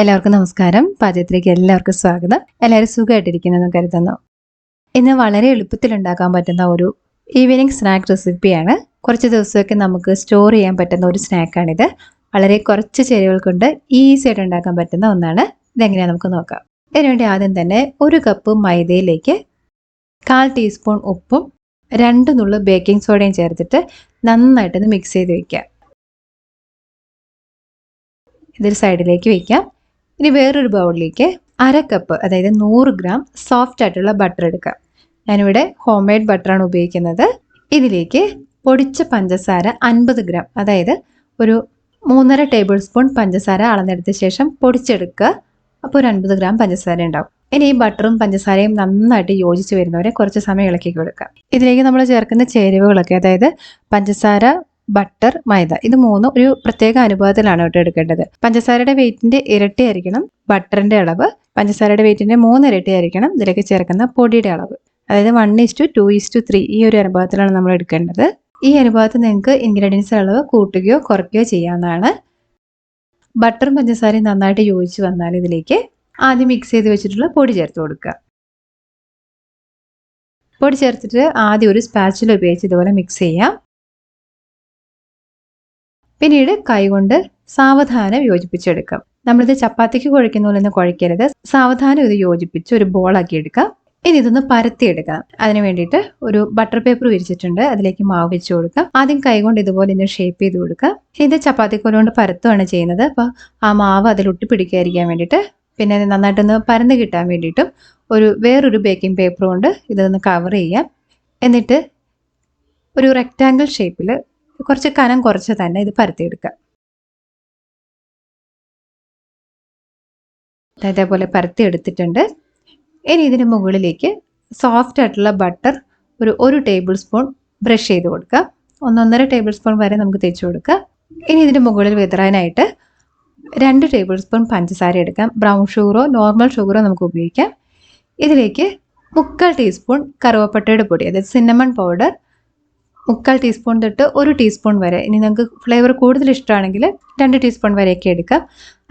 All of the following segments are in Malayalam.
എല്ലാവർക്കും നമസ്കാരം. പാചകത്തിലേക്ക് എല്ലാവർക്കും സ്വാഗതം. എല്ലാവരും സുഖമായിട്ടിരിക്കുന്നെന്ന് കരുതുന്നു. ഇന്ന് വളരെ എളുപ്പത്തിൽ ഉണ്ടാക്കാൻ പറ്റുന്ന ഒരു ഈവനിങ് സ്നാക്ക് റെസിപ്പിയാണ് കുറച്ച് ദിവസമൊക്കെ നമുക്ക് സ്റ്റോർ ചെയ്യാൻ പറ്റുന്ന ഒരു സ്നാക്കാണിത് വളരെ കുറച്ച് ചേരുവകൾ കൊണ്ട് ഈസി ആയിട്ട് ഉണ്ടാക്കാൻ പറ്റുന്ന ഒന്നാണ്. ഇതെങ്ങനെയാണ് നമുക്ക് നോക്കാം. ഇതിനുവേണ്ടി ആദ്യം തന്നെ ഒരു കപ്പ് മൈദയിലേക്ക് കാൽ ടീസ്പൂൺ ഉപ്പും രണ്ട് നുള്ളു ബേക്കിംഗ് സോഡയും ചേർത്തിട്ട് നന്നായിട്ടൊന്ന് മിക്സ് ചെയ്ത് വെക്കാം. ഇതൊരു സൈഡിലേക്ക് വെക്കാം. ഇനി വേറൊരു ബൗളിലേക്ക് അര കപ്പ് അതായത് നൂറ് ഗ്രാം സോഫ്റ്റ് ആയിട്ടുള്ള ബട്ടർ എടുക്കുക ഞാനിവിടെ ഹോം മെയ്ഡ് ബട്ടറാണ് ഉപയോഗിക്കുന്നത്. ഇതിലേക്ക് പൊടിച്ച പഞ്ചസാര അൻപത് ഗ്രാം അതായത് ഒരു മൂന്നര ടേബിൾ സ്പൂൺ പഞ്ചസാര അളന്നെടുത്ത ശേഷം പൊടിച്ചെടുക്കുക. അപ്പോൾ ഒരു അൻപത് ഗ്രാം പഞ്ചസാര ഉണ്ടാവും. ഇനി ഈ ബട്ടറും പഞ്ചസാരയും നന്നായിട്ട് യോജിച്ച് വരുന്നവരെ കുറച്ച് സമയം ഇളക്കി കൊടുക്കുക. ഇതിലേക്ക് നമ്മൾ ചേർക്കുന്ന ചേരുവകളൊക്കെ അതായത് പഞ്ചസാര ബട്ടർ മൈദ. ഇത് മൂന്നും ഒരു പ്രത്യേക അനുപാതത്തിലാണ് കേട്ടോ എടുക്കേണ്ടത്. പഞ്ചസാരയുടെ വെയിറ്റിന്റെ ഇരട്ടി ആയിരിക്കണം ബട്ടറിന്റെ അളവ്. പഞ്ചസാരയുടെ വെയിറ്റിന്റെ മൂന്ന് ഇരട്ടി ആയിരിക്കണം ഇതിലേക്ക് ചേർക്കുന്ന പൊടിയുടെ അളവ്. അതായത് one is to two two is to ഈ ഒരു അനുപാതത്തിലാണ് നമ്മൾ എടുക്കേണ്ടത്. ഈ അനുപാതത്തിൽ നിങ്ങൾക്ക് ഇൻഗ്രീഡിയൻസ് അളവ് കൂട്ടുകയോ കുറയ്ക്കുകയോ ചെയ്യാവുന്നതാണ്. ബട്ടറും പഞ്ചസാരയും നന്നായിട്ട് യോജിച്ച് വന്നാൽ ഇതിലേക്ക് ആദ്യം മിക്സ് ചെയ്ത് വെച്ചിട്ടുള്ള പൊടി ചേർത്ത് കൊടുക്കുക. പൊടി ചേർത്തിട്ട് ആദ്യം ഒരു സ്പാച്ചിൽ ഉപയോഗിച്ച് ഇതുപോലെ മിക്സ് ചെയ്യാം. പിന്നീട് കൈകൊണ്ട് സാവധാനം യോജിപ്പിച്ചെടുക്കാം. നമ്മളിത് ചപ്പാത്തിക്ക് കുഴയ്ക്കുന്ന പോലെ ഒന്ന് കുഴയ്ക്കരുത്. സാവധാനം ഇത് യോജിപ്പിച്ച് ഒരു ബോളാക്കി എടുക്കാം. ഇനി ഇതൊന്ന് പരത്തിയെടുക്കണം അതിന് വേണ്ടിയിട്ട് ഒരു ബട്ടർ പേപ്പർ വിരിച്ചിട്ടുണ്ട്. അതിലേക്ക് മാവ് വെച്ച് കൊടുക്കാം. ആദ്യം കൈകൊണ്ട് ഇതുപോലെ ഇന്ന് ഷേപ്പ് ചെയ്ത് കൊടുക്കാം. ഇത് ചപ്പാത്തിക്കോല കൊണ്ട് പരത്തുകയാണ് ചെയ്യുന്നത്. അപ്പോൾ ആ മാവ് അതിൽ ഒട്ടിപ്പിടിക്കാതിരിക്കാൻ വേണ്ടിയിട്ട് പിന്നെ നന്നായിട്ടൊന്ന് പരന്ന് കിട്ടാൻ വേണ്ടിയിട്ടും ഒരു വേറൊരു ബേക്കിംഗ് പേപ്പർ കൊണ്ട് ഇതൊന്ന് കവർ ചെയ്യാം. എന്നിട്ട് ഒരു റെക്റ്റാങ്കിൾ ഷേപ്പിൽ കുറച്ച് കനം കുറച്ച് തന്നെ ഇത് പരത്തിയെടുക്കുക ഇതേപോലെ പരത്തി എടുത്തിട്ടുണ്ട്. ഇനി ഇതിന് മുകളിലേക്ക് സോഫ്റ്റ് ആയിട്ടുള്ള ബട്ടർ ഒരു ഒരു ടേബിൾ സ്പൂൺ ബ്രഷ് ചെയ്ത് കൊടുക്കുക. ഒന്നൊന്നര ടേബിൾ സ്പൂൺ വരെ നമുക്ക് തേച്ച് കൊടുക്കുക. ഇനി ഇതിന്റെ മുകളിൽ വിതറാനായിട്ട് രണ്ട് ടേബിൾ സ്പൂൺ പഞ്ചസാര എടുക്കാം. ബ്രൗൺ ഷുഗറോ നോർമൽ ഷുഗറോ നമുക്ക് ഉപയോഗിക്കാം. ഇതിലേക്ക് മുക്കാൽ ടീസ്പൂൺ കറുവപ്പട്ടയുടെ പൊടി അതായത് സിന്നമൺ പൗഡർ മുക്കാൽ ടീസ്പൂൺ തൊട്ട് ഒരു ടീസ്പൂൺ വരെ. ഇനി നിങ്ങൾക്ക് ഫ്ലേവർ കൂടുതൽ ഇഷ്ടമാണെങ്കിൽ രണ്ട് ടീസ്പൂൺ വരെയൊക്കെ എടുക്കാം.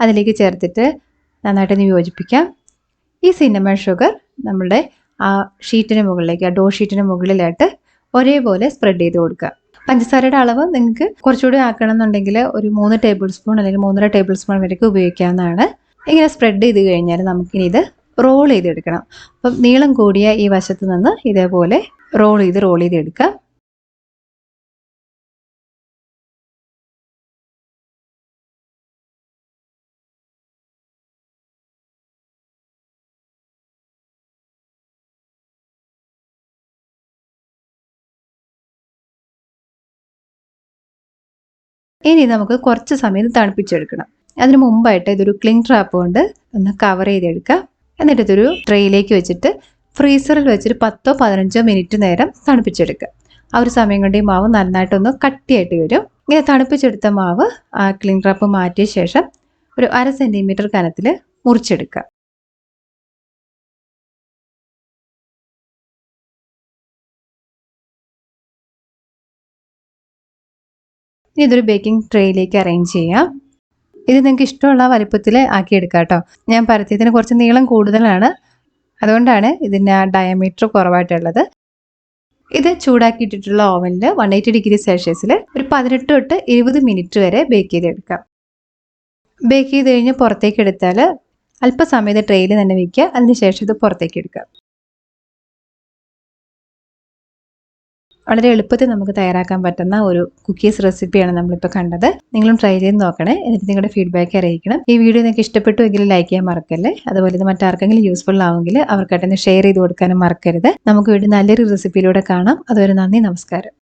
അതിലേക്ക് ചേർത്തിട്ട് നന്നായിട്ട് യോജിപ്പിക്കാം. ഈ സിനിമ ഷുഗർ നമ്മുടെ ആ ഷീറ്റിന് മുകളിലേക്ക് ആ ഡോ ഷീറ്റിന് മുകളിലായിട്ട് ഒരേപോലെ സ്പ്രെഡ് ചെയ്ത് കൊടുക്കുക. പഞ്ചസാരയുടെ അളവ് നിങ്ങൾക്ക് കുറച്ചുകൂടി ആക്കണം എന്നുണ്ടെങ്കിൽ ഒരു മൂന്ന് ടേബിൾ സ്പൂൺ അല്ലെങ്കിൽ മൂന്നര ടേബിൾ സ്പൂൺ വരെയൊക്കെ ഉപയോഗിക്കാവുന്നതാണ്. ഇങ്ങനെ സ്പ്രെഡ് ചെയ്ത് കഴിഞ്ഞാൽ നമുക്കിനി ഇത് റോൾ ചെയ്തെടുക്കണം. അപ്പം നീളം കൂടിയ ഈ വശത്ത് നിന്ന് ഇതേപോലെ റോൾ ചെയ്ത് റോൾ ചെയ്ത് ഇനി നമുക്ക് കുറച്ച് സമയം തണുപ്പിച്ചെടുക്കണം. അതിന് മുമ്പായിട്ട് ഇതൊരു ക്ലിങ് ട്രാപ്പ് കൊണ്ട് ഒന്ന് കവർ ചെയ്തെടുക്കുക. എന്നിട്ട് ഇതൊരു ട്രെയിലേക്ക് വെച്ചിട്ട് ഫ്രീസറിൽ വെച്ചിട്ട് പത്തോ പതിനഞ്ചോ മിനിറ്റ് നേരം തണുപ്പിച്ചെടുക്കുക. ആ ഒരു സമയം കൊണ്ട് ഈ മാവ് നന്നായിട്ടൊന്ന് കട്ടിയായിട്ട് വരും. ഇങ്ങനെ തണുപ്പിച്ചെടുത്ത മാവ് ആ ക്ലിങ് ട്രാപ്പ് മാറ്റിയ ശേഷം ഒരു അര സെന്റിമീറ്റർ കനത്തിൽ മുറിച്ചെടുക്കുക. ഇനി ഇതൊരു ബേക്കിംഗ് ട്രേയിലേക്ക് അറേഞ്ച് ചെയ്യാം. ഇത് നിങ്ങൾക്ക് ഇഷ്ടമുള്ള വലിപ്പത്തിൽ ആക്കിയെടുക്കാം കേട്ടോ ഞാൻ പരത്തിയതിന് കുറച്ച് നീളം കൂടുതലാണ്. അതുകൊണ്ടാണ് ഇതിന്റെ ആ ഡയമീറ്റർ കുറവായിട്ടുള്ളത്. ഇത് ചൂടാക്കിയിട്ടിട്ടുള്ള ഓവനിൽ വൺ എയ്റ്റി ഡിഗ്രി സെൽഷ്യസിൽ ഒരു പതിനെട്ട് തൊട്ട് ഇരുപത് മിനിറ്റ് വരെ ബേക്ക് ചെയ്തെടുക്കാം. ബേക്ക് ചെയ്ത് കഴിഞ്ഞ് പുറത്തേക്ക് എടുത്താൽ അല്പസമയത്ത് ട്രെയിൽ തന്നെ വയ്ക്കുക അതിനുശേഷം ഇത് പുറത്തേക്ക് എടുക്കുക വളരെ എളുപ്പത്തിൽ നമുക്ക് തയ്യാറാക്കാൻ പറ്റുന്ന ഒരു കുക്കീസ് റെസിപ്പിയാണ് നമ്മളിപ്പോൾ കണ്ടത്. നിങ്ങളും ട്രൈ ചെയ്ത് നോക്കണേ. എന്നിട്ട് നിങ്ങളുടെ ഫീഡ്ബാക്ക് അറിയിക്കണം. ഈ വീഡിയോ നിങ്ങൾക്ക് ഇഷ്ടപ്പെട്ടു എങ്കിൽ ലൈക്ക് ചെയ്യാൻ മറക്കല്ലേ? അതുപോലെ ഇത് മറ്റാർക്കെങ്കിലും യൂസ്ഫുൾ ആവുമെങ്കിൽ അവർക്കായിട്ടൊന്ന് ഷെയർ ചെയ്ത് കൊടുക്കാനും മറക്കരുത്. നമുക്ക് വീണ്ടും നല്ലൊരു റെസിപ്പിയിലൂടെ കാണാം. അതുവരെ നന്ദി നമസ്കാരം.